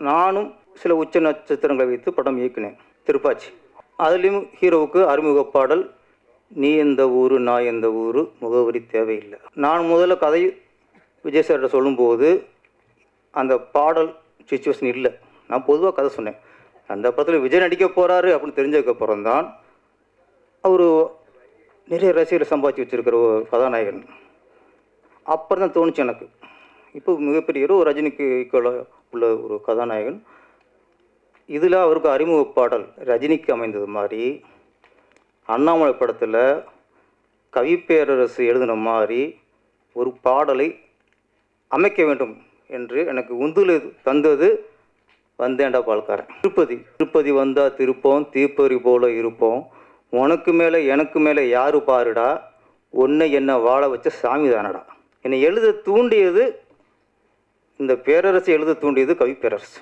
நானும் சில உச்ச நட்சத்திரங்களை வைத்து படம் இயக்கினேன். திருப்பாச்சி. அதுலேயும் ஹீரோவுக்கு அறிமுக பாடல் நீ எந்த ஊரு நான் எந்த ஊர் முகவரி தேவையில்லை நான் முதல்ல கதை விஜய் சார்கிட்ட சொல்லும்போது அந்த பாடல் சுச்சுவேஷன் இல்லை. நான் பொதுவாக கதை சொன்னேன். அந்த படத்தில் விஜய் நடிக்க போகிறாரு அப்படின்னு தெரிஞ்சதுக்கப்புறம் தான் அவர் நிறைய ரசிகர்களை சம்பாதிச்சு வச்சிருக்கிற ஒரு கதாநாயகன். அப்புறம் தான் தோணுச்சு எனக்கு. இப்போ மிகப்பெரிய hero, ரஜினிக்கு ஈக்குவலாக உள்ள ஒரு கதாநாயகன். இதில் அவருக்கு அறிமுக பாடல் ரஜினிக்கு அமைந்தது மாதிரி அண்ணாமலை படத்தில் கவிப்பேரரசு எழுதின மாதிரி ஒரு பாடலை அமைக்க வேண்டும் என்று எனக்கு உந்துல தந்தது வந்தேன்டா பால்காரன். திருப்பதி திருப்பதி வந்தால் திருப்போம் தீப்பறி போல இருப்போம். உனக்கு மேலே எனக்கு மேலே யாரு பாருடா? உன்னை என்ன வாழ வச்ச சாமி தானடா என்னை எழுத தூண்டியது இந்த பேரரசு எழுத தூண்டியது கவிப்பேரரசு.